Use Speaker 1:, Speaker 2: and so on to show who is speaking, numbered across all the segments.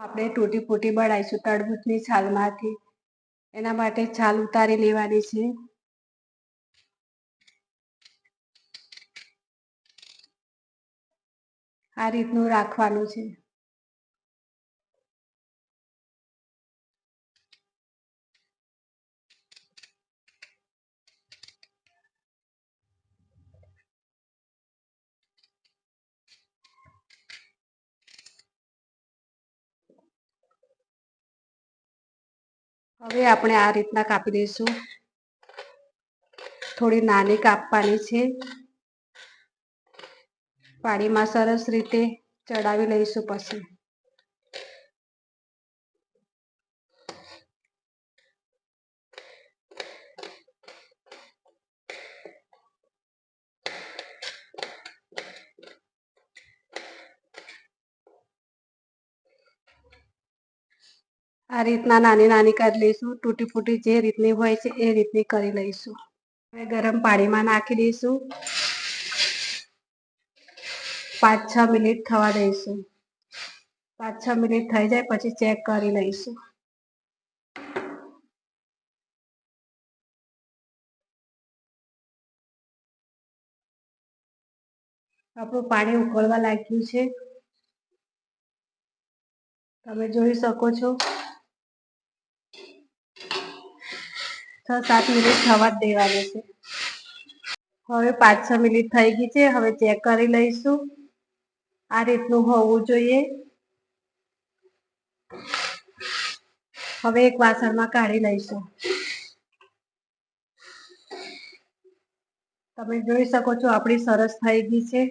Speaker 1: આપણે તૂટી ફૂટી બનાવીશું તડબૂચની છાલમાંથી. એના માટે છાલ ઉતારી લેવાની છે. આ રીતનું રાખવાનું છે. હવે આપણે આ રીતના કાપી દઈશું. થોડી નાની કાપવાની છે. પાણીમાં સરસ રીતે ચડાવી લઈશું પછી. આ રીતના નાની નાની કરી લઈશું તૂટી ફૂટી જે રીતની હોય છે એ રીતની કરી લઈશું. હવે ગરમ પાણીમાં નાખી દઈશું. પાંચ છ મિનિટ થવા દઈશું. પાંચ છ મિનિટ થઈ જાય પછી ચેક કરી લઈશું. આપણું પાણી ઉકળવા લાગ્યું છે. તમે જોઈ શકો છો. છ, સાત મિનિટ થવા જ દેવાની છે. હવે પાંચ, છ મિનિટ થઈ ગઈ છે. હવે ચેક કરી લઈશું. આ રીતનું હોવું જોઈએ. હવે એક વાસણમાં કાઢી લઈશું. તમે જોઈ શકો છો, આપણી સરસ થઈ ગઈ છે.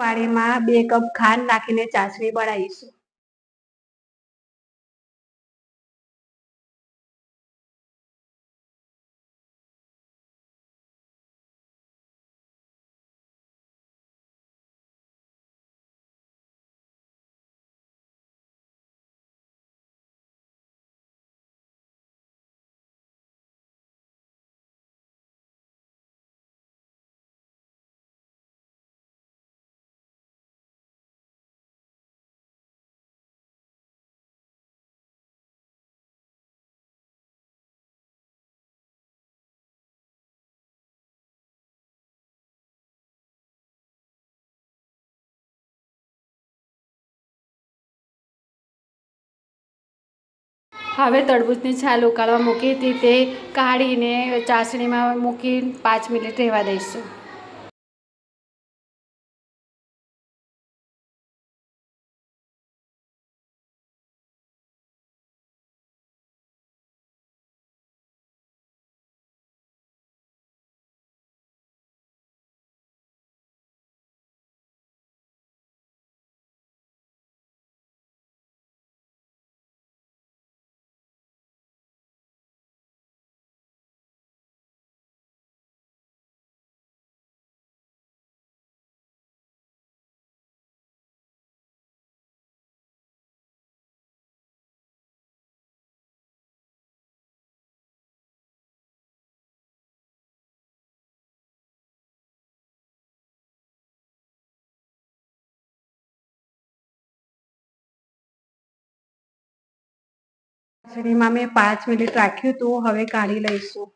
Speaker 1: પાણીમાં બે કપ ખાંડ નાખીને ચાસણી બનાવીશું
Speaker 2: હવે તરબૂચની છાલ ઉકાળવા મૂકી હતી તે કાઢીને ચાસણીમાં મૂકી પાંચ મિનિટ રહેવા દઈશું.
Speaker 1: ચાસણીમાં મેં પાંચ મિનિટ રાખ્યું હતું હવે કાઢી લઈશું.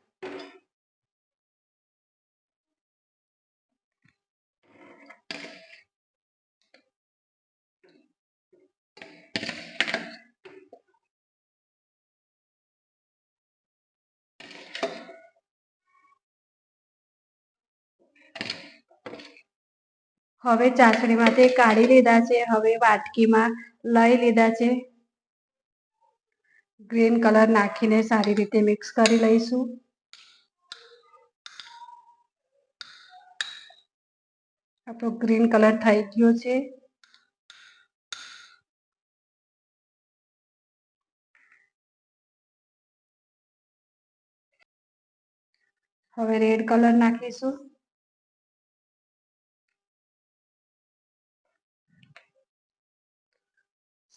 Speaker 1: હવે ચાસણીમાંથી કાઢી લીધા છે, હવે વાટકીમાં લઈ લીધા છે. ગ્રીન કલર નાખીને સારી રીતે મિક્સ કરી લઈશું. આપણો ગ્રીન કલર થઈ ગયો છે. હવે રેડ કલર નાખીશું.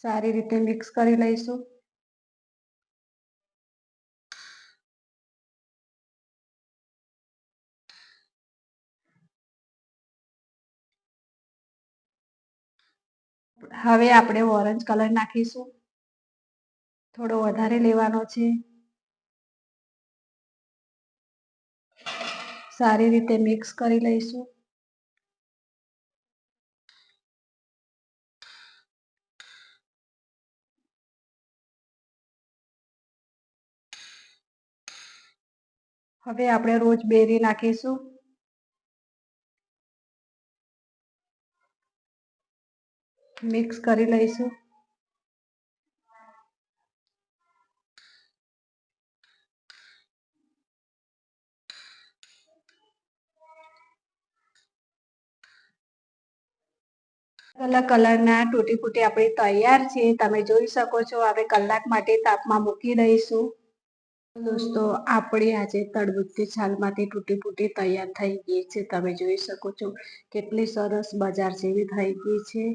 Speaker 1: સારી રીતે મિક્સ કરી લઈશું. હવે આપણે ઓરેન્જ કલર નાખીશું. થોડો વધારે લેવાનો છે. સારી રીતે મિક્સ કરી લઈશું. હવે આપણે રોજ બેરી નાખીશું. મિક્સ કરી લઈશું. અલગ કલરના તૂટી ફૂટી આપણી તૈયાર છે. તમે જોઈ શકો છો, હવે કલાક માટે તાપમાં મૂકી દઈશું. દોસ્તો, આપણી આજે તરબૂચની છાલમાંથી તૂટી ફૂટી તૈયાર થઈ ગઈ છે. તમે જોઈ શકો છો, કેટલી સરસ બજાર જેવી થઈ ગઈ છે.